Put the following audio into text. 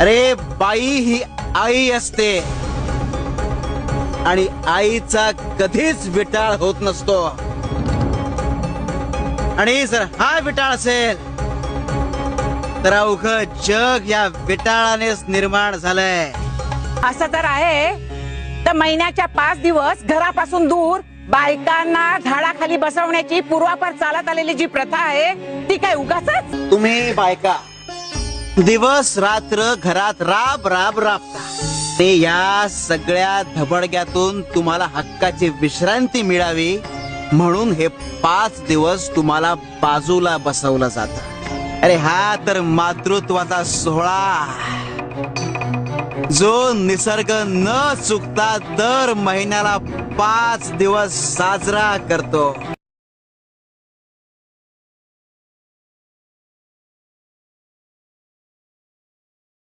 अरे बाई ही आई असते. आणि आईचा कधीच विटाळ होत नसतो. आणि जर हा विटाळ असेल तर अवघ जग या विटाळानेच निर्माण झालंय. असं तर आहे. तर महिन्याच्या पाच दिवस घरापासून दूर बायकांना झाडाखाली बसवण्याची पूर्वापर चालत आलेली जी प्रथा आहे ती काय उगाच तुम्ही बायका दिवस रात्र घरात राब राब राबता. ते या सगळ्या धबडग्यातून तुम्हाला हक्काची विश्रांती मिळावी. म्हणून हे पाच दिवस तुम्हाला बाजूला बसवलं जात. अरे हा तर मातृत्वाचा सोहळा. जो निसर्ग न चुकता दर महिन्याला पाच दिवस साजरा करतो.